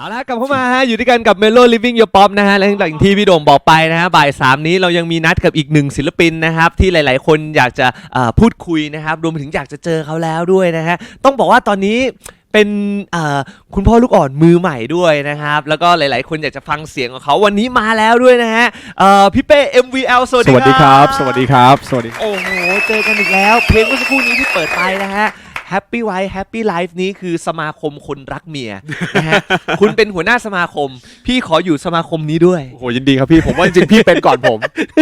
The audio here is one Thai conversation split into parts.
เอาละกลับเข้ามาฮะอยู่ด้วยกันกับ Melo Living Your Pop นะฮะและอย่างที่พี่โด่งบอกไปนะฮะบ่ายสามนี้เรายังมีนัดกับอีกหนึ่งศิลปินนะครับที่หลาย ๆ คนอยากจะเอ่อพูดคุยนะครับรวมไปถึงอยากจะเจอเขาแล้วด้วยนะฮะต้องบอกว่าตอนนี้เป็นเอ่อคุณพ่อลูกอ่อนมือใหม่ด้วยนะครับ แล้วก็หลาย ๆ คนอยากจะฟังเสียงของเขาวันนี้มาแล้วด้วยนะฮะเอ่อพี่เป้ MVL สวัสสดีวัสดีครับ สวัสดีครับ สวัสดี โอ้โห เจอกันอีกแล้ว เพลงเมื่อสักครู่นี้ที่เปิดไปนะฮะ Happy Wife Happy Life นี้คือสมาคมคนรักเมียนะฮะ คุณเป็นหัวหน้าสมาคม พี่ขออยู่สมาคมนี้ด้วย โอ้โหยินดีครับพี่ผมว่าจริงๆพี่เป็นก่อนผม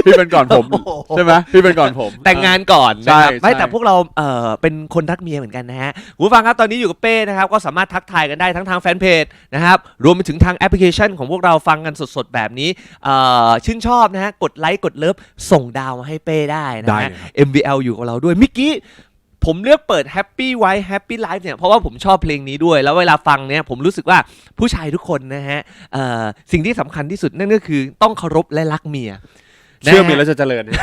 พี่เป็นก่อนผมโอ้โหใช่ไหมพี่เป็นก่อนผม แต่งงานก่อนนะครับใช่ไม่ใช่ แต่พวกเราเอ่อเป็นคนรักเมียเหมือนกันนะฮะคุณผู้ฟังครับตอนนี้อยู่กับเป้นะครับก็สามารถทักทายกันได้ทั้งทางแฟนเพจนะครับรวมไปถึงทางแอปพลิเคชันของพวกเราฟังกันสดๆแบบนี้เอ่อชื่นชอบนะฮะกดไลค์กดเลิฟส่งดาวมาให้เป้ได้นะได้ฮะครับ MVL อยู่กับเราด้วยเมื่อกี้ ผมเลือกเปิด Happy Wife Happy Life เนี่ยเพราะว่าผมชอบเพลงนี้ด้วย แล้วเวลาฟังเนี่ยผมรู้สึกว่าผู้ชายทุกคนนะฮะเอ่อสิ่งที่สำคัญที่สุดนั่นก็คือต้องเคารพและรักเมียเชื่อมีนะฮะแล้วจะเจริญนะ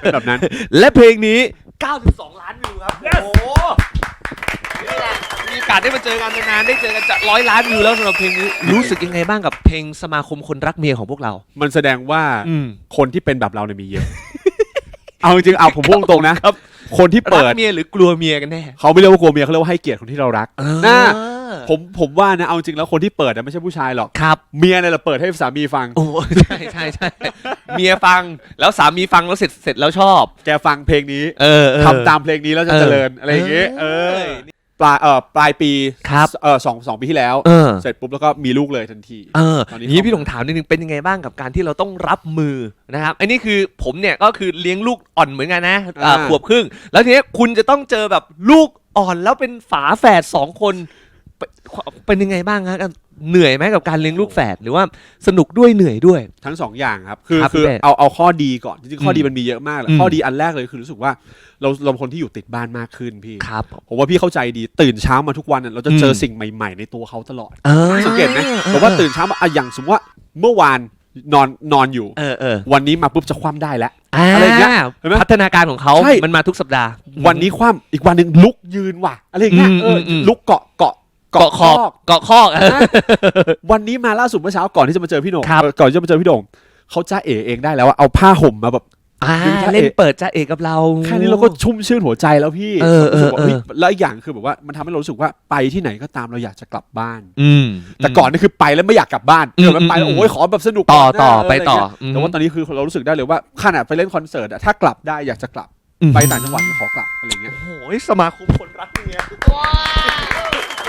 เป็นแบบนั้น และเพลงนี้ 92 ล้านวิวครับ โอ้โหนี่แหละมีโอกาสได้มาเจอกันนานๆได้เจอกันจะร้อยล้านวิวแล้วสำหรับเพลงนี้รู้สึกยังไงบ้างกับเพลงสมาคมคนรักเมียของพวกเรา มันแสดงว่าอืมคนที่เป็นแบบเราเนี่ยมีเยอะ เอาจริงๆเอาผมพูดตรงๆนะครับ คนที่รัเปิกดเมียหรือกลัวเมียกันแน่เขาไม่เรียกว่ากลัวเมียเขาเรียกว่าให้เกียรติคนที่เรารักน่าเออผมผมว่านะเอาจริงแล้วคนที่เปิดนะไม่ใช่ผู้ชายหรอกครับเมียเนี่ยแหละเปิดให้สามีฟัง โอ้ใช่ใช่ใช่เมียฟังแล้วสามีฟังแล้วเสร็จเสร็จแล้วชอบ แกฟังเพลงนี้เออเออ ทำตามเพลงนี้แล้วจะเจริญอะไรอย่างเงี้ยเออ ปลายเอ่อปลายปีครับเออสองสองปีที่แล้ว เออ เสร็จปุ๊บแล้วก็มีลูกเลยทันทีเออตอนนี้นี้เขาพี่หลงถามนิดนึงเป็นยังไงบ้างกับการที่เราต้องรับมือนะครับอันนี้คือผมเนี่ยก็คือเลี้ยงลูกอ่อนเหมือนกันนะอ่าอ่าขวบครึ่ง แล้วทีนี้คุณจะต้องเจอแบบลูกอ่อนแล้วเป็นฝาแฝดสองคน เป็นเป็นยังไงบ้างฮะเหนื่อยไหมกับการเลี้ยงลูกแฝดหรือว่าสนุกด้วยเหนื่อยด้วย ทั้งสองอย่างครับ คือครับคือพี่เป้เอาเอาข้อดีก่อนจริงๆข้ออืมดีมันมีเยอะมากแหละอืมข้อดีอันแรกเลยคือรู้สึกว่าเราเราเป็นคนที่อยู่ติดบ้านมากขึ้นพี่ครับผมว่าพี่เข้าใจดีตื่นเช้ามาทุกวันน่ะเราจะเจออมสิ่งใหม่ ๆ ในตัวเขาตลอดเออสังเกตไหมแต่ว่าตื่นเช้ามาอะอย่างสมมติว่าเมื่อวานนอนนอนอยู่เออเออวันนี้มาปุ๊บจะคว่ำได้แล้วอ่าอะไรอย่างเงี้ยเห็นไหมพัฒนาการของเขาใช่มันมาทุกสัปดาห์ วันนี้คว่ำอีกวันหนึ่งลุกยืนว่ะอะไรอย่างเงี้ยอืมเอออมอืมลุกเกาะเกาะ เกาะขอบคอกเกาะคอกเออนะวันนี้มาล่าสุดเมื่อเช้าก่อนที่จะมาเจอพี่โหน่งครับเออก่อนที่จะมาเจอพี่โหน่งเขาจ้าเอเองได้แล้วว่าเอาผ้าห่มมาแบบอ่าดูจ้าเอ๋เล่นเปิดจ้าเอกกับเราแค่นี้เราก็ชุ่มชื่นหัวใจแล้วพี่เออเออรู้สึกว่าเออเฮ้ยแล้วอีกอย่างคือแบบว่ามันทำให้เรารู้สึกว่าไปที่ไหนก็ตามเราอยากจะกลับบ้าน อืมแต่ก่อนนี่คือไปแล้วไม่อยากกลับบ้านอืมเกิดมันไปแล้วอืมโอ้ยขอแบบสนุกต่อก่นนะต่อเไปต่อะรเงี้ยอืมแต่ว่าตอนนี้คือเรารู้สึกได้เลยว่าขนาดไปเล่นคอนเสิร์ตอะถ้ากลับได้อยากจะกลับอืม ไปต่างจังหวัดก็ขอกลับอะไรเงี้ยโอ้ยสมาคมคนรักเมีย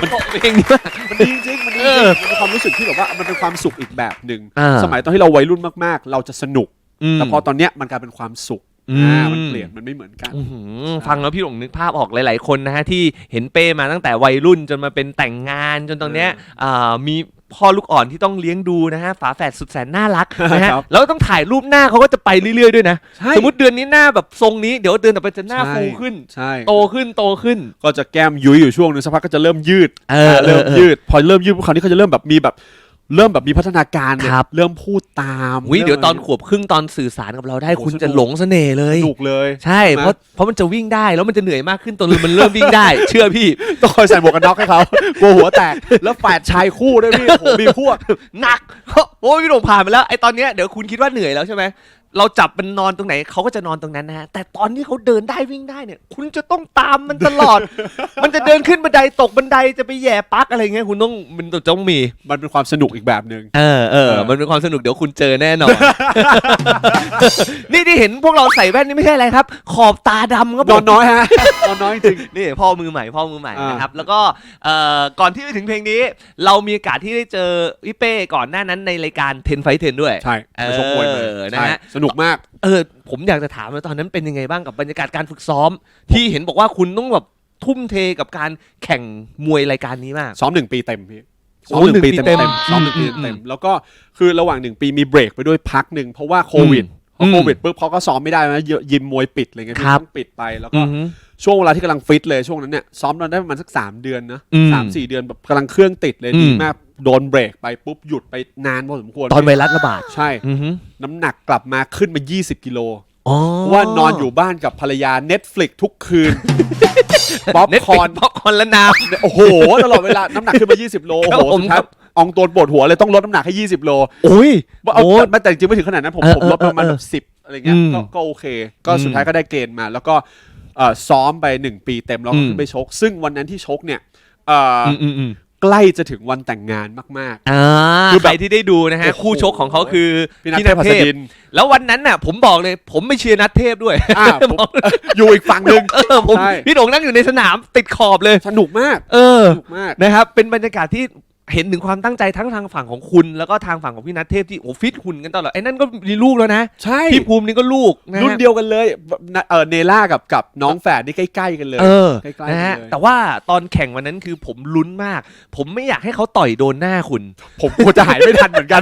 มันบอกเองนี่ว่า มันดีจริงมันดีจเอริงอมันเป็นความรู้สึกที่แบบว่ามันเป็นความสุขอีกแบบหนึ่งอ่า สมัยตอนที่เราวัยรุ่นมากๆ เราจะสนุกมแต่พอตอนเนี้ยมันกลายเป็นความสุขอืม อ่ามันเปลี่ยนมันไม่เหมือนกัน อื้อหือฟังแล้วพี่หลงนึกภาพออกหลาย ๆ คนนะฮะที่เห็นเป้มาตั้งแต่วัยรุ่นจนมาเป็นแต่งงานจนตอนเนี้ยอ่ามี พ่อลูกอ่อนที่ต้องเลี้ยงดูนะฮะฝาแฝดสุดแสนน่ารักนะฮะครับแล้วต้องถ่ายรูปหน้าเขาก็จะไปเรื่อยๆด้วยนะ ใช่ สมมติเดือนนี้หน้าแบบทรงนี้เดี๋ยวเดือนต่อไปจะหน้าใช่ฟูขึ้น ใช่โตขึ้นโตขึ้น ก็จะแก้มยุ้ยอยู่ช่วงหนึงสักพักก็จะเริ่มยืดเออเริ่มเออเออยืด พอเริ่มยืดพวกคราวนี้เขาจะเริ่มแบบมีแบบ เริ่มแบบมีพัฒนาการเนี่ยครับ เริ่มพูดตามวิเดี๋ยวตอนริ่มขวบครึ่งตอนสื่อสารกับเราได้โอ้คุณสนุกจะหลงเสน่ห์เลย สนุกเลย ใช่ใช่ไหมเพราะเพราะมันจะวิ่งได้แล้วมันจะเหนื่อยมากขึ้นตอนมันเริ่มวิ่งได้ เชื่อพี่ ต้องคอยใส่หมวกกันน็อกให้เขากลัวหัวแตก แล้วแฝดชายคู่ด้วยพี่โอ้โหมีพวก หนัก โอ้ยพี่หลงผ่านไปแล้วไอ้ตอนเนี้ยเดี๋ยวคุณคิดว่าเหนื่อยแล้วใช่ไหม เราจับมันนอนตรงไหนเขาก็จะนอนตรงนั้นนะฮะแต่ตอนที่เขาเดินได้วิ่งได้เนี่ย คุณจะต้องตามมันตลอด มันจะเดินขึ้นบันไดตกบันไดจะไปแย่ปลั๊กอะไรเงี้ยคุณต้องมันต้องมี มันเป็นความสนุกอีกแบบหนึ่ง เออเออ เออ มันเป็นความสนุกเดี๋ยวคุณเจอแน่นอน นี่ที่เห็นพวกเราใส่แว่นนี่ไม่ใช่อะไรครับ ขอบตาดำครับนผอนม น้อยฮะ นอนน้อยจริง นี่พ่อมือใหม่พ่อมือใหม่อ่านนะครับแล้วก็เอ่อก่อนที่จะถึงเพลงนี้ เรามีโอกาสที่ได้เจอพี่เป้ก่อนหน้านั้นในรายการ10 Fight 10ด้วยใช่ไปชกมวยมาเออนะใช่ฮะสนุกมาก เออ ผมอยากจะถามว่าตอนนั้นเป็นยังไงบ้างกับบรรยากาศการฝึกซ้อม ที่เห็นบอกว่าคุณต้องแบบทุ่มเทกับการแข่งมวยรายการนี้มาก ซ้อมหนึ่งปีเต็มพี่โอ้ซ้อมหนึ่งปีหนึ่งปีเต็มเต็มๆซ้อมหนึ่งปีอืมอืมเต็มๆแล้วก็คือระหว่างหนึ่งปีมีเบรกไปด้วยพักหนึ่งเพราะว่าโควิดพอือมโควิดปุ๊บเขาก็ซ้อมไม่ได้นะเยอะยิมมวยปิดอะไรเงี้ยครับต้องปิดไปแล้วอืก็อหือช่วงเวลาที่กำลังฟิตเลยช่วงนั้นเนี่ยซ้อมตอนได้ประมาณสักสามเดือนนะอืมสามสี่เดือนแบบกำลังเครื่องติดเลยอืมดีมาก โดนเบรกไปปุ๊บหยุดไปนานพอสมควรตอนไวรัสระบาดใช่ อือหือน้ำหนักกลับมาขึ้นมา 20 กิโลอ๋อเพราะว่านอนอยู่บ้านกับภรรยา Netflix ทุกคืน ป๊อปเน็ตคอร์นป๊อปคอร์นและน้โอ้โห ตลอดเวลา น้ำหนักขึ้นมา 20 โล โอ้ครับโหผม สุดท้ายครับอองตวนปวดหัวเลยต้องลดน้ำหนักให้ 20 โลโอ้ยว่าเอาโอ้ แต่แต่จริงๆไม่ถึงขนาดนั้นผมเออผมลดประมาณเออแบบสิบอะไรเงี้ยอืมก็ก็โอเค ก็สุดอืมท้ายก็ได้เกณฑ์มา แล้วก็เอ่อซ้อมไปหนึ่งปีเต็มแล้วก็อืม ขึ้นไปชก ซึ่งวันนั้นที่ชกเนี่ยเอ่ออ อืมอืมอืม ใกล้จะถึงวันแต่งงานมาก อ่าคือใคแบรบที่ได้ดูนะฮะ โอ้โห คู่ชกของเขาคือๆ พี่นัทเทพหัสดินแล้ววันนั้นน่ะ ผมบอกเลย ผมไม่เชียร์นัทเทพด้วย อ่าผมอยู่อีกฝั่งหนึ่ง เออผมใช่ พี่โด่งนั่งอยู่ในสนามติดขอบเลย สนุกมากเออ สนุกมาก นะครับ เป็นบรรยากาศที่ เห็นถึงความตั้งใจทั้งทางฝั่งของคุณ แล้วก็ทางฝั่งของพี่นัทเทพที่โอ้ฟิตหุ่นกันตลอดไอ้นั่นก็มีลูกแล้วนะใช่พี่ภูมินี่ก็ลูกนะฮะ รุ่นเดียวกันเลยเออเนล่ากับกับน้องแฝดนี่ใกล้ ๆ กันเลยเออใกล้ๆกันเลยนะฮะแต่ว่าตอนแข่งวันนั้นคือผมลุ้นมาก ผมไม่อยากให้เขาต่อยโดนหน้าคุณ ผมกลัวจะหายไม่ทันเหมือนกัน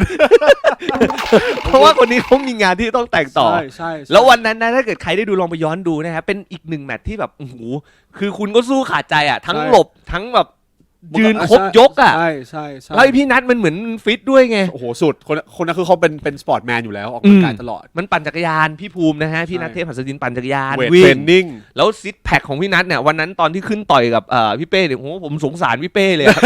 เพราะว่าคนนี้เขามีงานที่ต้องแต่งต่อ ใช่ใช่ใช่ แล้ววันนั้นนะถ้าเกิดใครได้ดูลองไปย้อนดูนะครับเป็นอีกหนึ่งแมตช์ที่แบบโอ้โหคือคุณก็สู้ขาดใจอะทั้งใช่ หลบทั้งแบบ ยืนครบยกอะใช่ใช่ใช่แล้วไอ้พี่นัทมันเหมือนฟิตด้วยไง โอ้โหสุดคนคนนั้นคือเขาเป็นเป็นสปอร์ตแมนอยู่แล้วออกกำลังกายอืมตลอด มันปั่นจักรยานพี่ภูมินะฮะพี่ใช่นัทเทพหัสดินปั่นจักรยานเวทวิ่เทรงนนิ่งแล้วซิทแพคของพี่นัทเนี่ยวันนั้นตอนที่ขึ้นต่อยกับเอ่อพี่เป้เนี่ยโอ้โหผมสงสารพี่เป้เลยอะ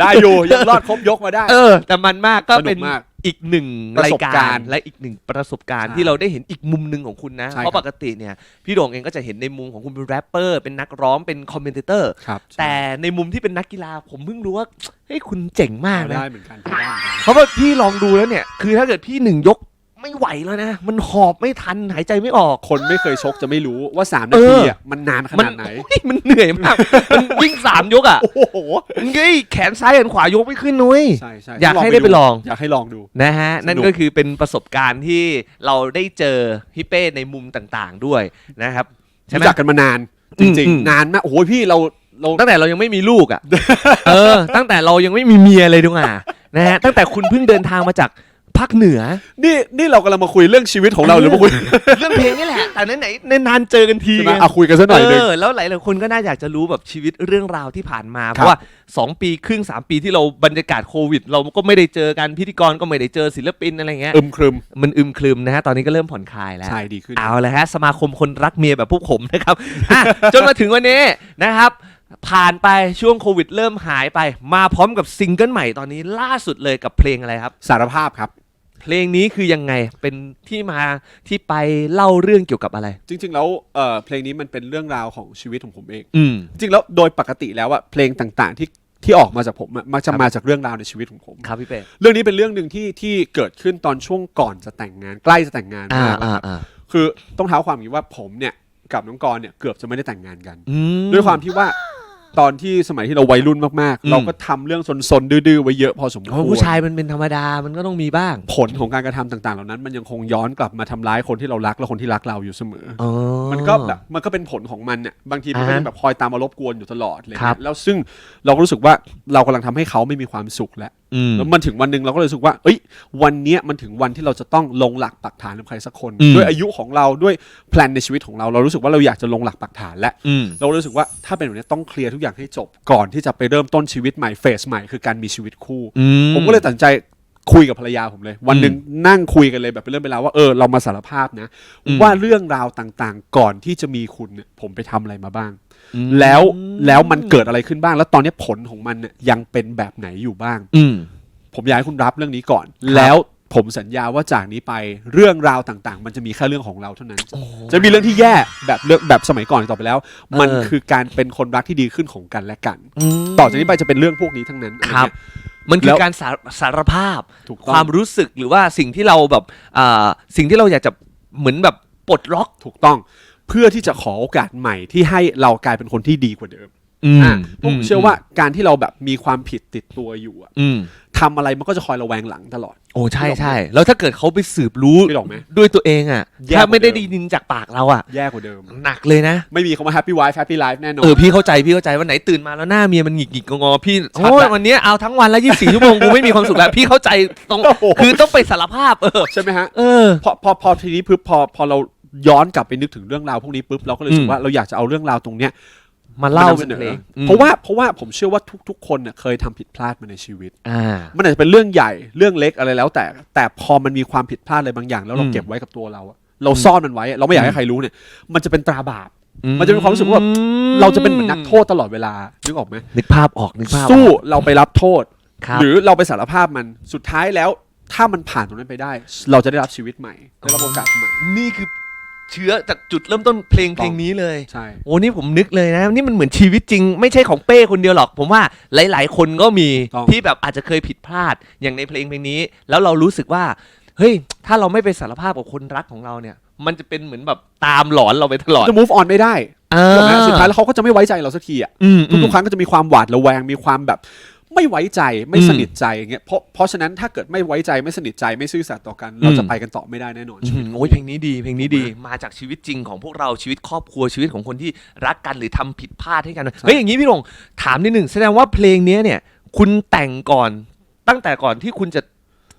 ได้อยู่ยังรอดครบยกมาได้ เออ แต่มันมากก็สนุกเป็นมาก อีกหนึ่งประรายสบกาการรณ์และอีกหนึ่งประสบการณ์ใช่ที่เราได้เห็นอีกมุมหนึ่งของคุณนะ ใช่เพราะครับปกติเนี่ยพี่โด่งเองก็จะเห็นในมุมของคุณเป็นแรปเปอร์เป็นนักร้องเป็นคอมเมนเตอร์ ครับแต่ในมุมที่เป็นนักกีฬาผมเพิ่งรู้ว่าเฮ้ยคุณเจ๋งมากเอานะ ได้เหมือนกันได้เหมือนกัน เพราะว่าพี่ลองดูแล้วเนี่ย คือถ้าเกิดพี่หนึ่งยก ไม่ไหวแล้วนะ มันหอบไม่ทันหายใจไม่ออก คนไม่เคยชกจะไม่รู้ว่า3เอนาอทีอะมันนานขมันาดไหนโอ้ยมันเหนื่อยมาก มันวิ่งสามยกอะ โอ้โหเฮ้ยแขนซ้ายแขนขวายกไม่ขึ้นนุ้ยใช่ใช่อยากให้ได้ไปลอง อยากให้ลองดูนะฮะสนุกนั่นก็คือเป็นประสบการณ์ที่เราได้เจอพี่เป้ในมุมต่างๆด้วยนะครับใช่ไหมรู้จักกันมานานจอืมริงอืมๆนานมากโอ้โหพี่เราเราตั้งแต่เรายังไม่มีลูกอะ เออ ตั้งแต่เรายังไม่มีเมียเลยดีกว่านะฮะ ตั้งแต่คุณเพิ่งเดินทางมาจาก ภาคเหนือ นี่นี่เรากำลังมาคุยเรื่องชีวิตของเราหรือมาคุยเรื่องเพลงนี่แหละแต่ไหนๆนานๆเจอกันทีใช่ไหมไง เอาคุยกันสักหน่อยหนึง เออแล้วหลายๆคนก็น่าอยากจะรู้แบบชีวิตเรื่องราวที่ผ่านมา เพครับราะว่า 2 ปีครึ่ง 3 ปีที่เราบรรยากาศโควิด เราก็ไม่ได้เจอกันพิธีกรก็ไม่ได้เจอศิลปินอะไรเงี้ยอึมครึมมันอึมครึมนะฮะ ตอนนี้ก็เริ่มผ่อนคลายแล้ว ใช่ดีขึ้น เอาละฮะสมาคมคนรักเมียแบบพวกผมนะครับอะ จนมาถึงวันนี้นะครับ ผ่านไปช่วงโควิดเริ่มหายไป มาพร้อมกับซิงเกิลใหม่ตอนนี้ล่าสุดเลยกับเพลงอะไรครับ สารภาพครับ เพลงนี้คือยังไงเป็นที่มาที่ไปเล่าเรื่องเกี่ยวกับอะไร จริง ๆ แล้วเอ่อเพลงนี้มันเป็นเรื่องราวของชีวิตของผมเอง อืม จริงๆแล้วโดยปกติแล้วอะเพลงต่างๆที่ที่ออกมาจากผมอะมักจะครับ มาจากเรื่องราวในชีวิตของผม ครับพี่เป้เรื่องนี้เป็นเรื่องหนึ่งที่ที่เกิดขึ้นตอนช่วงก่อนจะแต่งงาน ใกล้จะแต่งงานอ่ามากแล้วอ่าครับอ่าคือต้องเท้าความอย่างนี้ว่าผมเนี่ยกับน้องกรณ์เนี่ยเกือบจะไม่ได้แต่งงานกัน อืม ด้วยความที่ว่า ตอนที่สมัยที่เราวัยรุ่นมากอืมๆเราก็ทำเรื่องซนๆ ดื้อๆ ไว้เยอะพอสมคเพราะวรผู้ชายมันเป็นธรรมดามันก็ต้องมีบ้างผลของการกระทำต่างๆ เหล่านั้น มันยังคงย้อนกลับมาทำร้ายคนที่เรารักและคนที่รักเราอยู่เสมออ๋อ มันก็แบบมันก็เป็นผลของมันเนี่ยบางทีมันก็อ่าฮะจะแบบคอยตามมารบกวนอยู่ตลอดเลยครับ แล้วซึ่งเราก็รู้สึกว่าเรากำลังทำให้เขาไม่มีความสุขแล้วอืมแล้วมันถึงวันหนึ่งเราก็เลยรู้สึกว่า เอ้ย วันเนี้ยมันถึงวันที่เราจะต้องลงหลักปักฐานกับใครสักคน อืม ด้วยอายุของเราด้วยแพลนในชีวิตของเราเรารู้สึกว่าเราอยากจะลงหลักปักฐานแล้วอืม เรารู้สึกว่าถ้าเป็นแบบนี้ต้องเคลียร์ทุกอย่างให้จบก่อนที่จะไปเริ่มต้นชีวิตใหม่เฟสใหม่คือการมีชีวิตคู่ อืม ผมก็เลยตัดสินใจ คุยกับภรรยาผมเลย วันหนึ่งนั่งคุยกันเลยแบบเป็นเรื่องเป็นราวว่าเออเรามาสารภาพนะอืมว่าเรื่องราวต่างๆ ก่อนที่จะมีคุณเนี่ยผมไปทำอะไรมาบ้างอืมแล้วแล้วมันเกิดอะไรขึ้นบ้าง แล้วตอนนี้ผลของมันเนี่ยยังเป็นแบบไหนอยู่บ้าง อืมผมอยากให้คุณรับเรื่องนี้ก่อนครับแล้วผมสัญญาว่าจากนี้ไปเรื่องราวต่างๆ มันจะมีแค่เรื่องของเราเท่านั้นโอ้จะมีเรื่องที่แย่แบบเรื่องแบบสมัยก่อนอีกต่อไปแล้ว มันเออคือการเป็นคนรักที่ดีขึ้นของกันและกันมต่อจากนี้ไปจะเป็นเรื่องพวกนี้ทั้งนั้นครับอะไเงี้ย มันคืแล้อวการสารสารภาพถูกคต้องวามรู้สึกหรือว่าสิ่งที่เราแบบอ่าสิ่งที่เราอยากจะเหมือนแบบปลดล็อกถูกต้องเพื่อที่จะขอโอกาสใหม่ที่ให้เรากลายเป็นคนที่ดีกว่าเดิมอืมอะผมเชื่อว่าการที่เราแบบมีความผิดติดตัวอยู่อะอืม ทำอะไรมันก็จะคอยระแวงหลังตลอด โอ้ใช่ใช่แล้วถ้าเกิดเขาไปสืบรู้พี่หลอกไหมด้วยตัวเองอะแย่กว่า ถ้าไม่ได้เดิมได้ยินจากปากเราอะ แย่กว่าเดิม หนักเลยนะไม่มีคำว่า happy wife happy life แน่นอนเออพี่เข้าใจพี่เข้าใจวันไหนตื่นมาแล้วหน้าเมียมันหงิกหงิกงอๆพี่ชัดโอ้ยละวันนี้เอาทั้งวันแล้วยี่สิบสี่ชั่วโมงกูไม่มีความสุขแล้วพี่เข้าใจต้องโอ้โหคือต้องไปสารภาพเออใช่ไหมฮะเออ พอพอพอทีนี้ปุ๊บพอพอเราย้อนกลับไปนึกถึงเรื่องราวพวกนี้ปุ๊บเราก็เลยรู้สึอืกม ว่าเราอยากจะเอาเรื่องราวตรงเนี้ย มาเล่ามนำเป็นเพลงอืมเพราะว่าเพราะว่าผมเชื่อว่าทุก ๆ คนเน่ยเคยทำผิดพลาดมาในชีวิตอ่ามันอาจจะเป็นเรื่องใหญ่เรื่องเล็กอะไรแล้ว แต่แต่พอมันมีความผิดพลาดอะไรบางอย่าง แล้วเราอืมเก็บไว้กับตัวเราอะเราซ่อนมันไว้อะเราไม่อยากให้ใครรู้เนี่ย มันจะเป็นตราบาปมันจะเป็นความรู้สึกว่าเราจะเป็นเหมือนนักโทษตลอดเวลานึกออกไหมนึกภาพออกนึกภาพออกสู้เราไปรับโทษครับหรือเราไปสารภาพมันสุดท้ายแล้ว ถ้ามันผ่านตรงนั้นไปได้ เราจะได้รับชีวิตใหม่ได้รับโอกาสใหม่นี่คือ เชื้อจากจุดเริ่มต้นเพลงเพลงนี้เลย ใช่ โอ้นี่ผมนึกเลยนะ นี่มันเหมือนชีวิตจริง ไม่ใช่ของเป้คนเดียวหรอก ผมว่าหลาย ๆ คนก็มีต้องที่แบบอาจจะเคยผิดพลาดอย่างในเพลงเพลงนี้ แล้วเรารู้สึกว่า เฮ้ย ถ้าเราไม่ไปสารภาพกับคนรักของเราเนี่ย มันจะเป็นเหมือนแบบตามหลอนเราไปตลอดจะ move on ไม่ได้อ่าถูกไหมสุดท้ายแล้วเขาก็จะไม่ไว้ใจเราสักทีอะ อืมอืม ทุกๆครั้งก็จะมีความหวาดระแวง มีความแบบ ไม่ไว้ใจไม่อืมสนิทใจอย่างเงี้ยเพราะเพราะฉะนั้นถ้าเกิดไม่ไว้ใจไม่สนิทใจไม่ซื่อสัตย์ต่อกัน เราอืมจะไปกันต่อไม่ได้แน่นอนอืชีวิตมโอ้ยเพลงนี้ดีเพลงนี้ดีมาจากชีวิตจริงของพวกเราชีวิตครอบครัวชีวิตของคนที่รักกันหรือทำผิดพลาดให้กันเฮ้ยอย่างนี้พี่หลงถามนิดหนึ่งแสดงว่าเพลงเนี้ยเนี่ย คุณแต่งก่อนตั้งแต่ก่อนที่คุณจะ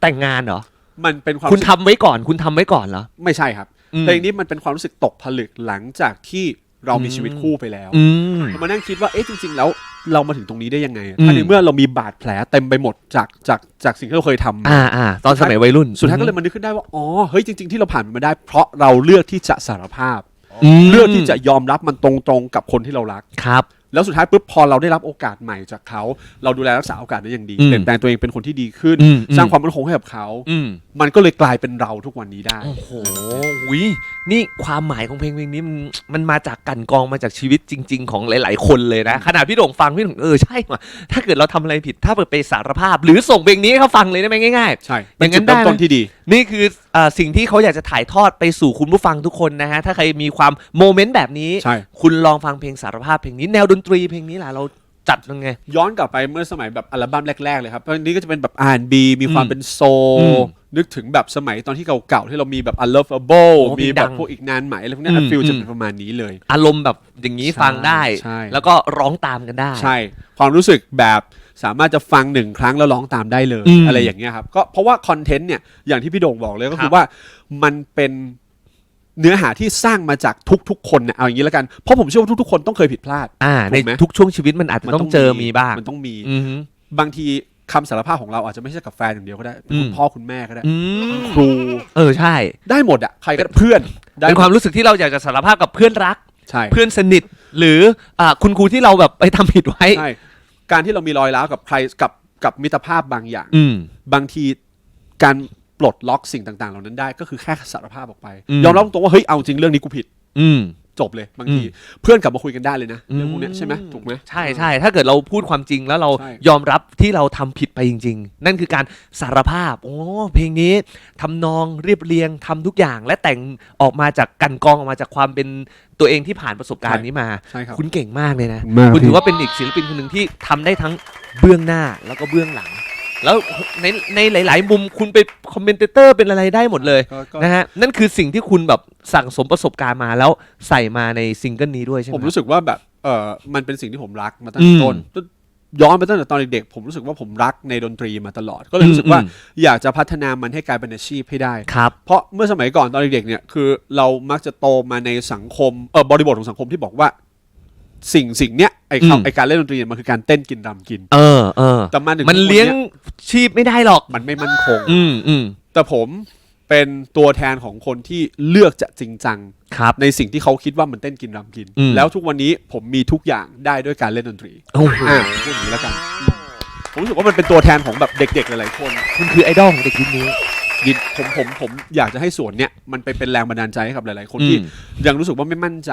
แต่งงานเหรอมันเป็นความคุณรู้สึกทำไว้ก่อน คุณทำไว้ก่อนเหรอไม่ใช่ครับอืมเพลงนี้มันเป็นความรู้สึกตกผลึกหลังจากที่ เรามีชีวิตคู่ไปแล้วอืมผมมานั่งคิดว่าเอ๊ะจริง ๆ แล้วเรามาถึงตรงนี้ได้ยังไงอะอืมถ้าในเมื่อเรามีบาดแผลเต็มไปหมดจากจากจากสิ่งที่เราเคยทำมา อ่าอ่าตอนสมัยวัยรุ่นสุดท้ายก็เลยมานึกขึ้นได้ว่า อ๋อ เฮ้ย จริง ๆ ที่เราผ่านมันมาได้ เพราะเราเลือกที่จะสารภาพ มเลือกที่จะยอมรับมันตรงๆ กับคนที่เรารัก ครับ แล้วสุดท้ายปุ๊บพอเราได้รับโอกาสใหม่จากเขา เราดูแลรักษาโอกาสได้อย่างดีอืมเปลี่ยนแปลงตัวเองเป็นคนที่ดีขึ้น อืม สร้างความมั่นคงให้กับเขา อืม มันก็เลยกลายเป็นเราทุกวันนี้ได้ โอ้โหวินี่ความหมายของเพลงเพลงนี้มันมันมาจากกลันกรองมาจากชีวิตจริง ๆ ของหลาย ๆ คนเลยนะ ขนาดพี่โด่งฟังพี่โด่งเออใช่ว่ะถ้าเกิดเราทำอะไรผิดถ้าเปิดไปสารภาพ หรือส่งเพลงนี้ให้เขาฟังเลยได้ไหมง่ายๆใช่อย่างนั้นเป็จุดเริ่มได้ไหม ต้นที่ดีนี่คือเออสิ่งที่เขาอยากจะถ่ายทอดไปสู่คุณผู้ฟังทุกคนนะฮะ ถ้าใครมีความโมเมนต์แบบนี้ ใช่ คุณลองฟังเพลงสารภาพเพลงนี้แนวดนตรีเพลงนี้ล่ะเราจัดยังไง ย้อนกลับไปเมื่อสมัยแบบอัลบั้มแรก ๆ เลยครับเพราะอันนี้ก็จะเป็นแบบ R&B มีความอืมเป็นโซลอืมนึกถึงแบบสมัยตอนที่เก่าๆ ที่เรามีแบบ Unlovable โอ้มีแบดับงพวกอีกนานไหมอะไรพวกเนี้อืมฟิลอืจะมเป็นประมาณนี้เลย อารมณ์แบบอย่างนี้ใช่ฟังได้ ใช่ แล้วก็ร้องตามกันได้ ใช่ ความรู้สึกแบบสามารถจะฟังหนึ่งครั้งแล้วร้องตามได้เลยอืมอะไรอย่างเงี้ยครับก็เพราะว่าคอนเทนต์เนี่ยอย่างที่พี่โด่งบอกเลยก็คืครัอบว่ามันเป็น เนื้อหาที่สร้างมาจากทุกๆ คนเนี่ยเอาอย่างนี้แล้วกัน เพราะผมเชื่อว่าทุกๆ คนต้องเคยผิดพลาด อ่าถูในกไหม ทุกช่วงชีวิตมันอาจจะต้องเจอมีบ้าง มันต้องมี อือฮึ บางทีคำสารภาพของเราอาจจะไม่ใช่กับแฟนอย่างเดียวก็ได้เป็นคุอืณม พ่อคุณแม่ก็ได้ อืมครูเออใช่ ได้หมดอะใครก็ได้เพื่อนได้เป็นความรู้สึกที่เราอยากจะสารภาพกับเพื่อนรัก ใช่ เพื่อนสนิท หรืออ่าคุณครูที่เราแบบไปทำผิดไว้ ใช่ การที่เรามีรอยร้าวกับใครกับกับมิตรภาพบางอย่าง อืม บางทีการ ปลดล็อกสิ่งต่างๆ เหล่านั้นได้ก็คือแค่สารภาพออกไป อืม ยอมรับตรงว่าเฮ้ยเอาจริงเรื่องนี้กูผิดอืม จบเลยบางทีอืมเพื่อนกลับมาคุยกันได้เลยนะอืมเรื่องพวกเนี้ยใช่ไหมถูกไหม ใช่ใช่ถ้าเกิดเราพูดความจริงแล้วเราใช่ ยอมรับที่เราทำผิดไปจริง ๆ นั่นคือการสารภาพ โอ้เพลงนี้ทำนองเรียบเรียงทำทุกอย่างและแต่งออกมาจากกันกรองออกมาจากความเป็นตัวเองที่ผ่านประสบการณ์นี้มา ใช่ครับคุณเก่งมากเลยนะ มากคุณถือว่าเป็นอีกศิลปินคนหนึ่งที่ทำได้ทั้งเบื้องหน้าแล้วก็เบื้องหลัง แล้วในในหลาย ๆ มุมคุณเป็นคอมเมนเตอร์เป็นอะไรได้หมดเลยก็ก็ นะฮะนั่นคือสิ่งที่คุณแบบสั่งสมประสบการณ์มาแล้วใส่มาในซิงเกิลนี้ด้วยใช่ไหม ผมรู้สึกว่าแบบเออมันเป็นสิ่งที่ผมรักมาตั้งอืแต่มต้นย้อนไปตั้งแต่ตอนเด็กๆผมรู้สึกว่าผมรักในดนตรีมาตลอด ก็เลยรู้สึกว่าอืม อยากจะพัฒนามันให้กลายเป็นอาชีพให้ได้ ครับ เพราะเมื่อสมัยก่อนตอนเด็กๆเนี่ยคือเรามักจะโตมาในสังคมเออบริบทของสังคมที่บอกว่า สิ่งสิ่งเนี้ยไอ้อืม คำไอ้การเล่นดนตรีเนี่ยมันคือการเต้นกินรำกิน เออเออแต่มาถึงมันทุกวัเลี้ยงนี่ชีพไม่ได้หรอกมันไม่มั่นคง อืมอืมแต่ผมเป็นตัวแทนของคนที่เลือกจะจริงจัง ครับ ในสิ่งที่เขาคิดว่ามันเต้นกินรำกิน อืม แล้วทุกวันนี้ผมมีทุกอย่างได้ด้วยการเล่นดนตรีโอ้โหอ่าพูดอย่างนี้แล้วกันอืมผมรู้สึกว่ามันเป็นตัวแทนของแบบเด็กๆหลายๆคนคุณคือไอดอลของเด็กยุคนี้ ยินผมผมผมอยากจะให้ส่วนเนี้ยมันไปเป็นแรงบันดาลใจให้กับหลายๆ คนที่ อืมยังรู้สึกว่าไม่มั่นใจ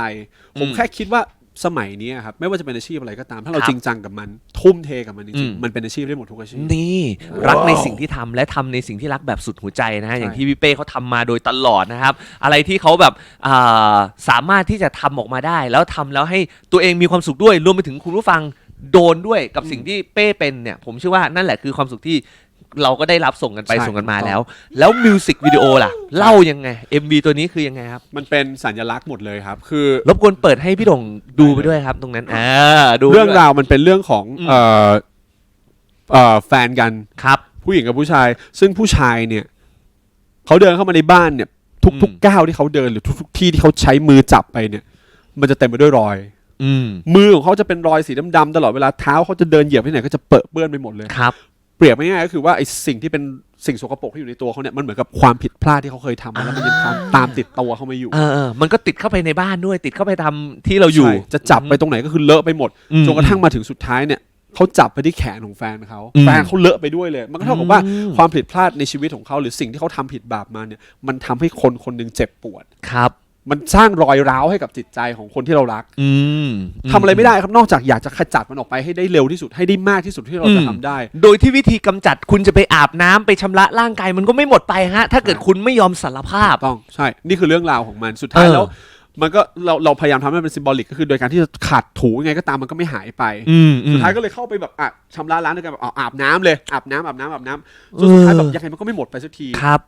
ผมอืม แค่คิดว่า สมัยนี้ครับไม่ว่าจะเป็นอาชีพอะไรก็ตาม ถ้าเราครับจริงจังกับมัน ทุ่มเทกับมันจอืริงมๆมันเป็นอาชีพได้หมดทุกอาชีพนี่รักในสิ่งที่ทำและทำในสิ่งที่รักแบบสุดหัวใจนะฮะใช่อย่างที่พี่เป้เขาทำมาโดยตลอดนะครับ อะไรที่เขาแบบอ่าสามารถที่จะทำออกมาได้ แล้วทำแล้วให้ตัวเองมีความสุขด้วยรวมไปถึงคุณผู้ฟังโดนด้วยกับสิ่งที่เป้เป็นเนี่ย ผมเชื่อว่านั่นแหละคือความสุขที่ เราก็ได้รับส่งกันไปใช่ส่งกันมาถูกต้อง แล้ว แล้วมิวสิกวิดีโอล่ะ เล่ายังไง MV ตัวนี้คือยังไงครับ มันเป็นสัญลักษณ์หมดเลยครับ คือรบกวนเปิดให้พี่ดงดูไปด้วยครับ ตรงนั้นอ่าดูเรื่องด้วยราวมันเป็นเรื่องของอืมเอ่อเอ่อแฟนกัน ครับ ผู้หญิงกับผู้ชาย ซึ่งผู้ชายเนี่ยเขาเดินเข้ามาในบ้านเนี่ย ทุกอืม ๆก้าวที่เขาเดินหรือทุกๆที่ที่เขาใช้มือจับไปเนี่ย มันจะเต็มไปด้วยรอย อืมมือของเขาจะเป็นรอยสีดำๆตลอดเวลาเท้าเขาจะเดินเหยียบที่ไหนก็จะเปรอะเปื้อนไปหมดเลย ครับเปรียบง่ายๆก็คือว่าไอ้สิ่งที่เป็นสิ่งสกปรกที่อยู่ในตัวเขาเนี่ยมันเหมือนกับความผิดพลาดที่เขาเคยทำมาแล้วมันยังตามตามติดตัวเขามาอยู่เออเออมันก็ติดเข้าไปในบ้านด้วย ติดเข้าไปทำที่เราอยู่ ใช่จะจับไปตรงไหนก็คือเลอะไปหมดอืมจนกระทั่งมาถึงสุดท้ายเนี่ยเขาจับไปที่แขนของแฟนเขาอืมแฟนเขาเลอะไปด้วยเลย มันก็เท่ากับว่าอืม ความผิดพลาดในชีวิตของเขาหรือสิ่งที่เขาทำผิดบาปมาเนี่ยมันทำให้คนคนหนึ่งเจ็บปวด ครับ มันสร้างรอยร้าวให้กับจิตใจของคนที่เรารักอืมทำอะไรไม่ได้ครับนอกจากอยากจะขจัดมันออกไปให้ได้เร็วที่สุดให้ได้มากที่สุดที่เราจะทำได้ โดยที่วิธีกำจัดคุณจะไปอาบน้ำไปชำระร่างกายมันก็ไม่หมดไปฮะ ถ้าเกิดคุณไม่ยอมสารภาพ ต้องใช่ นี่คือเรื่องราวของมันสุดท้ายเออ แล้วมันก็เราเราพยายามทำให้มันเป็นซิมบอลิกก็คือโดยการที่จะขัดถูยังไงก็ตามมันก็ไม่หายไป อืมอืสุมดท้ายก็เลยเข้าไปแบบอะชำระล้างด้วยกันแบบเอาอาบน้ำเลยอาบน้ำอาบน้ำอาบน้ำจนสุดท้ายแบบเออยังไงมันก็ไม่หมดไปสักที ครับ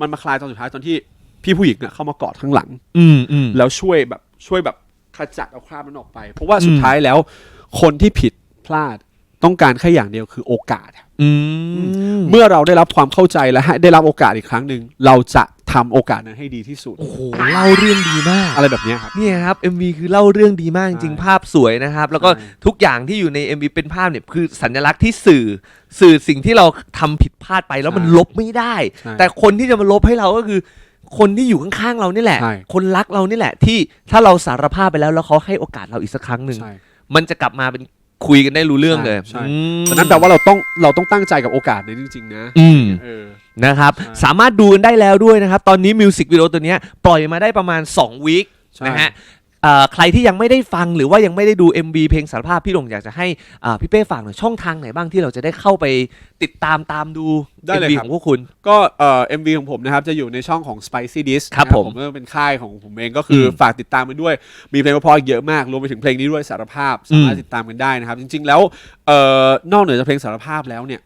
มันมาคลายตอนสุดท้ายตอนที่ พี่ผู้หญิงอะเข้ามากอดข้างหลัง อืมอืมแล้วช่วยแบบช่วยแบบขจัดเอาคราบนั้นออกไป เพราะว่าสุดอืมท้ายแล้ว คนที่ผิดพลาดต้องการแค่อย่างเดียวคือโอกาสอืมเมื่อเราได้รับความเข้าใจและให้ได้รับโอกาสอีกครั้งหนึ่งเราจะทำโอกาสนั้นให้ดีที่สุด โอ้โหเล่าเรื่องดีมาก อะไรแบบเนี้ยครับ เนี่ยครับ MV คือเล่าเรื่องดีมากจริงใช่ๆภาพสวยนะครับ แล้วก็ใช่ ทุกอย่างที่อยู่ใน MV เป็นภาพเนี่ยคือสัญลักษณ์ที่สื่อ สื่อสิ่งที่เราทำผิดพลาดไปแล้วมันลบไม่ได้ใช่แต่คนที่จะมาลบให้เราก็คือ คนที่อยู่ข้างๆเรานี่แหละ ใช่ คนรักเรานี่แหละ ที่ถ้าเราสารภาพไปแล้วแล้วเขาให้โอกาสเราอีกสักครั้งหนึ่งใช่ มันจะกลับมาเป็นคุยกันได้รู้เรื่องเลยใช่อืมฉะนั้นแปลว่าเราต้องเราต้องตั้งใจกับโอกาสนั้นจริง ๆ นะอืม เออ นะครับ ใช่สามารถดูกันได้แล้วด้วยนะครับ ตอนนี้มิวสิกวิดีโอตัวเนี้ยปล่อยมาได้ประมาณ2วีคใช่ นะฮะเอ่อ ใครที่ยังไม่ได้ฟังหรือว่ายังไม่ได้ดู MV เพลงสารภาพพี่หลงอยากจะให้อ่าพี่เป้ฝากหน่อยช่องทางไหนบ้างที่เราจะได้เข้าไปติดตามตามดู ได้เลย MV ครัขบองพวกคุณ ก็เอ่อ MV ของผมนะครับ จะอยู่ในช่องของ Spicy Dish ครับนะผมผมก็เป็นค่ายของผมเองก็คืออมฝากติดตามมันด้วย มีเพลงเพราะๆอีกเยอะมาก รวมไปถึงเพลงนี้ด้วยสารภาพ สามารถอืม ติดตามกันได้นะครับ จริง ๆ แล้วเอ่อนอกเหนือจากเพลงสารภาพแล้วเนี่ย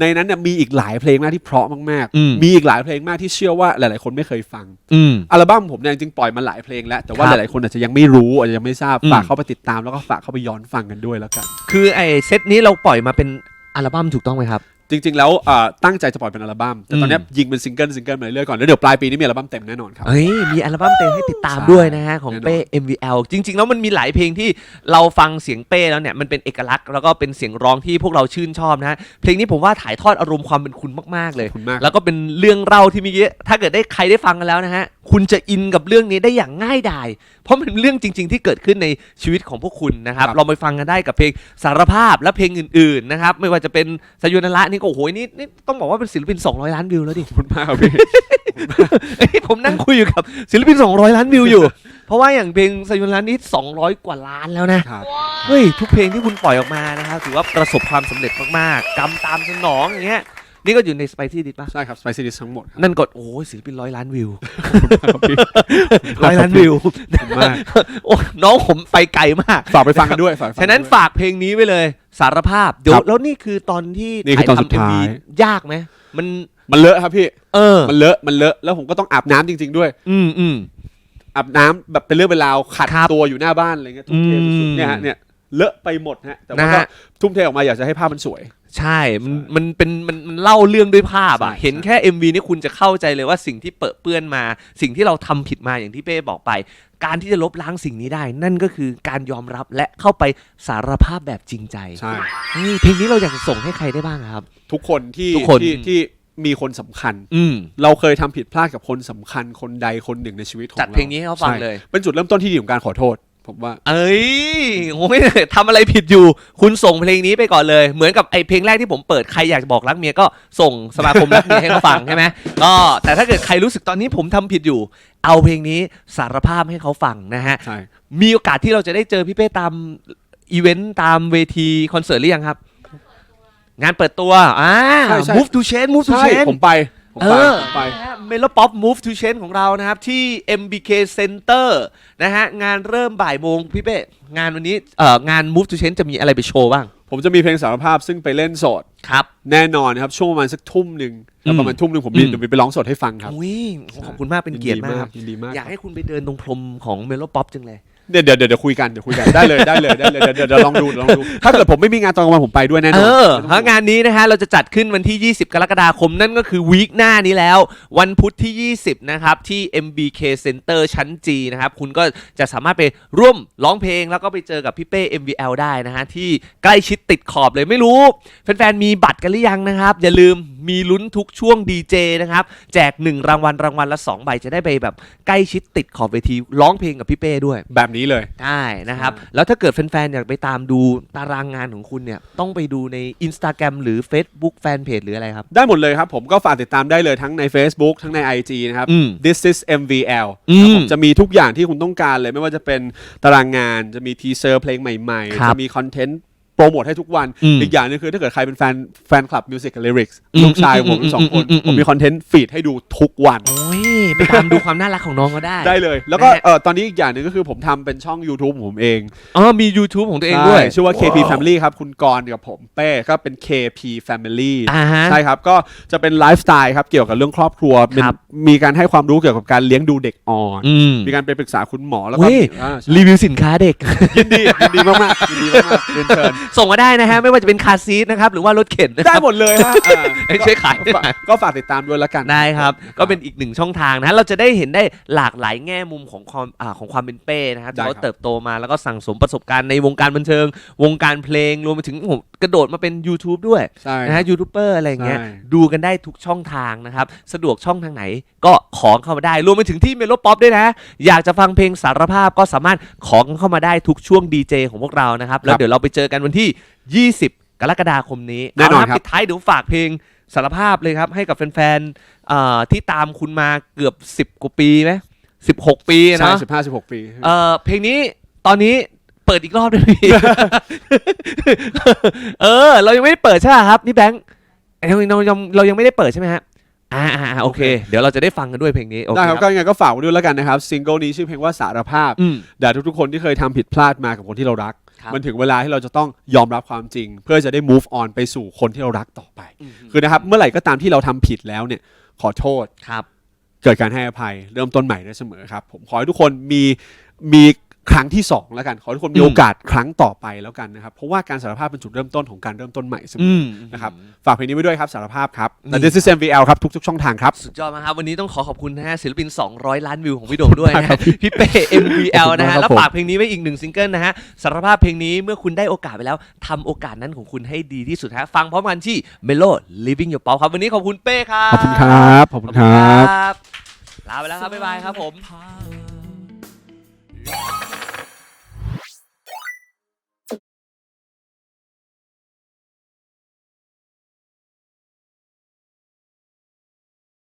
ในนั้นเนี่ยมีอีกหลายเพลงมากที่เพราะมากอืมๆมีอีกหลายเพลงมากที่เชื่อว่าหลาย ๆ คนไม่เคยฟัง อืม อัลบั้มผมเนี่ยจริงๆปล่อยมาหลายเพลงแล้ว แต่ว่าคหรับลาย ๆ คนอาจจะยังไม่รู้อาจจะยังไม่ทราบอืม ฝากเข้าไปติดตามแล้วก็ฝากเข้าไปย้อนฟังกันด้วยแล้วกัน คือไอ้เซตนี้เราปล่อยมาเป็นอัลบั้มถูกต้องไหมครับ จริง ๆ แล้วเอ่อตั้งใจจะปล่อยเป็นอัลบั้มแต่ตอนเนี้ยอืมยิงเป็นซิงเกิลซิงเกิลมาเรื่อยๆก่อนแล้วเดี๋ยวปลายปีนี้มีอัลบั้มเต็มแน่นอนครับเฮ้ยมีอัลบั้มเต็มให้ติดตามใช่ด้วยนะฮะ ของแน่นอนเป้ MVL จริง ๆ แล้วมันมีหลายเพลงที่เราฟังเสียงเป้แล้วเนี่ย มันเป็นเอกลักษณ์แล้วก็เป็นเสียงร้องที่พวกเราชื่นชอบนะฮะ เพลงนี้ผมว่าถ่ายทอดอารมณ์ความเป็นคุณมากๆเลย ขอบคุณมาก แล้วก็เป็นเรื่องเล่าที่มีเยอะถ้าเกิดได้ใครได้ฟังกันแล้วนะฮะ คุณจะอินกับเรื่องนี้ได้อย่างง่ายดาย เพราะมันเป็นเรื่องจริง ๆ ที่เกิดขึ้นในชีวิตของพวกคุณนะครับ ครับ เราไปฟังกันได้กับเพลงสารภาพและเพลงอื่นๆนะครับ ไม่ว่าจะเป็นสยุนละนี่ก็โอ้โหนี่นี่ต้องบอกว่าเป็นศิลปิน 200 ล้านวิวแล้วดิขอบคุณมากครับพี่ เอ้ยผมนั่งคุยอยู่กับศิลปิน 200 ล้านวิวอยู่ เพราะว่าอย่างเพลงสยุนล้านนี้ 200 กว่าล้านแล้วนะ ครับ เฮ้ย ทุกเพลงที่คุณปล่อยออกมานะครับถือว่าประสบความสำเร็จมากๆกำตามสนองอย่างเงี้ย นี่ก็อยู่ในสไปซี่ดิปะใช่ครับ Spicy Dish ทั้งหมดครับนั่นกดโอ้ยศิลปินร้อยล้านวิวครับพี่ร้อยล้านวิว ขอบคุณมากโอ้น้องผมไปไกลมาก ฝากไปฟังกันด้วยฝากไปฟังฉะนั้นด้วย ฝากเพลงนี้ไว้เลยสารภาพ เดี๋ยวครับแล้วนี่คือตอนที่นี่คือตอนสุดถ่ายทำ MV ท้ายยากไหมมัน มันเลอะครับพี่ เออ มันเลอะมันเลอะแล้วผมก็ต้องอาบน้ำจริง ๆ ด้วย อืมอืม อาบน้ำแบบเป็นเรื่องเป็นราวขัดครับตัวอยู่หน้าบ้านอะไรเงี้ยทุ่มเทอืมสุดๆเนี่ยฮะเนี่ย เลอะไปหมดฮะแต่ว่านะก็ฮะ ทุ่มเทออกมาอยากจะให้ภาพมันสวย ใช่ มัน มันเป็น มันมันเล่าเรื่องด้วยภาพอะ ใช่เห็นแค่ MV นี่คุณจะเข้าใจเลยว่าสิ่งที่เปอะเปื้อนมา สิ่งที่เราทำผิดมาอย่างที่เป้บอกไป การที่จะลบล้างสิ่งนี้ได้ นั่นก็คือการยอมรับและเข้าไปสารภาพแบบจริงใจใช่ เฮ้ยเพลงนี้เราอยากจะส่งให้ใครได้บ้างอะครับ ทุกคนที่ทุกคน ที่ที่มีคนสำคัญ อืม เราเคยทำผิดพลาดกับคนสำคัญคนใดคนหนึ่งในชีวิตของจัดเราเพลงนี้ให้เขาฟังใช่เลย เป็นจุดเริ่มต้นที่ดีของการขอโทษ ผมว่า เอ้ยโอ้ยทำอะไรผิดอยู่ คุณส่งเพลงนี้ไปก่อนเลย เหมือนกับไอเพลงแรกที่ผมเปิดใครอยากจะบอกรักเมียก็ส่งสมาคมรักเมียให้เขาฟังใช่ไหมก็แต่ถ้าเกิดใครรู้สึกตอนนี้ผมทำผิดอยู่ เอาเพลงนี้สารภาพให้เขาฟังนะฮะ ใช่มีโอกาสที่เราจะได้เจอพี่เป้ตามอีเวนต์ตามเวทีคอนเสิร์ตหรือยังครับ งานเปิดตัวอ่า ใช่ใช่ move to change move to ใช่ change ผมไป ผมเอไปอผมไป เมโลป๊อป move to change ของเรานะครับ ที่ MBK Center นะฮะ งานเริ่มบ่ายโมงพี่เป้งานวันนี้เอ่องาน move to change จะมีอะไรไปโชว์บ้าง ผมจะมีเพลงสารภาพซึ่งไปเล่นสด ครับ แน่นอนครับ ช่วงประมาณสักทุ่มหนึ่งแล้วอืมประมาณทุ่มหนึ่งผมมีอืมเดี๋ยวมีไปร้องสดให้ฟังครับ อุ้ยขอบคุณมากเป็นเกียรติมากครับยินดีมาก อยากให้คุณไปเดินตรงพรมของเมโลป๊อปจังเลย เดี๋ยวเดี๋ยวเดี๋ยวคุยกันเดี๋ยวคุยกันได้เลยได้เลยได้เลยเดี๋ยวเดี๋ยวเดี๋ยวลองดูเดี๋ยวลองดูถ้าเกิดผมไม่มีงานตอนกลางวันผมไปด้วยแน่นเออนอเพราะงานนี้นะฮะเราจะจัดขึ้นวันที่ 20 กรกฎาคมนั่นก็คือวีคหน้านี้แล้ว วันพุธที่ 20 นะครับ ที่ MBK Center ชั้น G นะครับ คุณก็จะสามารถไปร่วมร้องเพลงแล้วก็ไปเจอกับพี่เป้ MVL ได้นะฮะที่ใกล้ชิดติดขอบเลยไม่รู้แฟนๆมีบัตรกันหรือยังนะครับ อย่าลืม มีลุ้นทุกช่วงดีเจนะครับ แจก 1 รางวัลรางวัลละ2ใบจะได้ไปแบบใกล้ชิดติดขอบเวทีร้องเพลงกับพี่เป้ด้วยแบบนี้เลยได้นะครับ แล้วถ้าเกิดแฟนๆ อยากไปตามดูตารางงานของคุณเนี่ย ต้องไปดูใน Instagram หรือ Facebook Fanpage หรืออะไรครับ ได้หมดเลยครับ ผมก็ฝากติดตามได้เลยทั้งใน Facebook ทั้งใน IG นะครับ อืม This is MVL อืมครับผมจะมีทุกอย่างที่คุณต้องการเลยไม่ว่าจะเป็นตารางงานจะมีทีเซอร์เพลงใหม่ ครัๆ บ จะมีคอนเทนต์ โปรโมทให้ทุกวันอืมอีกอย่างหนึงคือถ้าเกิดใครเป็นแฟนแฟนคลับมิวสิกกับลิริกส์อืมลูกชายของผมทั้งสองคนอืมอืมอืมผมมีคอนเทนต์ฟีดให้ดูทุกวัน โอ้ย ไปตามดูความน่ารักของน้องก็ได้ ได้เลย แล้วก็นะฮะเออตอนนี้อีกอย่างหนึ่งก็คือผมทำเป็นช่อง YouTube ของผมเอง อ๋อ มี YouTube ของตัวเองด้วยใช่ชื่อว่า KP Family ครับ คุณกรณ์กับผมเป้ก็เป็น KP Family อ่าฮะใช่ครับ ก็จะเป็นไลฟ์สไตล์ครับ เกี่ยวกับเรื่องครอบครัวเป็นครับมีการให้ความรู้เกี่ยวกับการเลี้ยงดูเด็กอ่อนอืมมีการไปปรึกษาคุณหมอแล้วก็เว้ยอ่าใช่รีวิวสินค้าเด็ก ยินดียินดีมากๆยินดีมากๆเรียนเชิญส่งมาได้นะฮะ ไม่ว่าจะเป็นคาร์ซีทนะครับ หรือว่ารถเข็นนะคได้รับ หมดเลยฮะอ่าเอ้ยช่วยขายด้วยฝากก็ฝากติดตามด้วยแล้วกัน ได้ครับ ก็เป็นอีกหนึ่งช่องทางนะฮะเราจะได้เห็นได้หลากหลายแง่มุมของความอ่าของความเป็นเป้นะครับได้ที่ครับ เขาเติบโตมาแล้วก็สั่งสมประสบการณ์ในวงการบันเทิง วงการเพลงรวมไปถึงผมกระโดดมาเป็น YouTube ด้วยใช่ นะฮะยูทูบเบอร์อะไรอย่างเงี้ยใช่ ดูกันได้ทุกช่องทางนะครับ สะดวกช่องทางไหนก็ขอเข้ามาได้ รวมไปถึงที่เมโลป๊อปด้วยนะ อยากจะฟังเพลงสารภาพก็สามารถขอกันเข้ามาได้ทุกช่วงดีเจของพวกเรานะครับแล้วเดี๋ยวเราไปเจอกันวันที่20 กรกฎาคมนี้แน่นอนเาละครับปิดท้ายเดี๋ยวฝากเพลงสารภาพเลยครับ ให้กับแฟนๆเอ่อที่ตามคุณมาเกือบ 10 กว่าปีไหมสิบหกปีใช่เนาะสิบห้าสิบหกปีเอ่อเพลงนี้ตอนนี้เปิดอีกรอบได้ไหมพี่เออ เรายังไม่ได้เปิดใช่ไหมครับพี่แบงค์เอ้ยเรายังเรายังไม่ได้เปิดใช่ไหมฮะอ่าอ่าอ่าโอเค เดี๋ยวเราจะได้ฟังกันด้วยเพลงนี้โอเคได้ครับคก็รับยังไงก็ฝากไว้ด้วยแล้วกันนะครับ ซิงเกิลนี้ชื่อเพลงว่าสารภาพอืมด่าทุกๆคนที่เคยทำผิดพลาดมากับคนที่เรารักครับ มันถึงเวลาที่เราจะต้องยอมรับความจริง เพื่อจะได้ move on ไปสู่คนที่เรารักต่อไปอืมคือนะครับเมื่อไหร่ก็ตามที่เราทำผิดแล้วเนี่ยขอโทษครับ เกิดการให้อภัยเริ่มต้นใหม่ได้เสมอครับ ผมขอให้ทุกคนมีมี ครั้งที่สองแล้วกัน ขอให้ทุกคนมีอืมโอกาสครั้งต่อไปแล้วกันนะครับ เพราะว่าการสารภาพเป็นจุดเริ่มต้นของการเริ่มต้นใหม่เสมอือมนะครับฝากเพลงนี้ไว้ด้วยครับสารภาพครับนี่และ This is MVL ครับ ทุกๆช่องทางครับ สุดยอดมากครับ วันนี้ต้องขอขอบคุณนะฮะศิลปิน 200 ล้านวิวของพี่โดมด้วยนะฮะพี่เป้ MVL นะฮะขอบคุณมากครับแล้วฝากเพลงนี้ไว้อีกหนึ่งซิงเกิลนะฮะสารภาพเพลงนี้เมื่อคุณได้โอกาสไปแล้วทำโอกาสนั้นของคุณให้ดีที่สุดฮะฟังพร้อมกันที่ Melo Living Your Pop ครับวันนี้ขอบคุณเป้ครับขอบคุณครับขอบคุณครับลาไปแล้วครับบ๊ายบายครับผม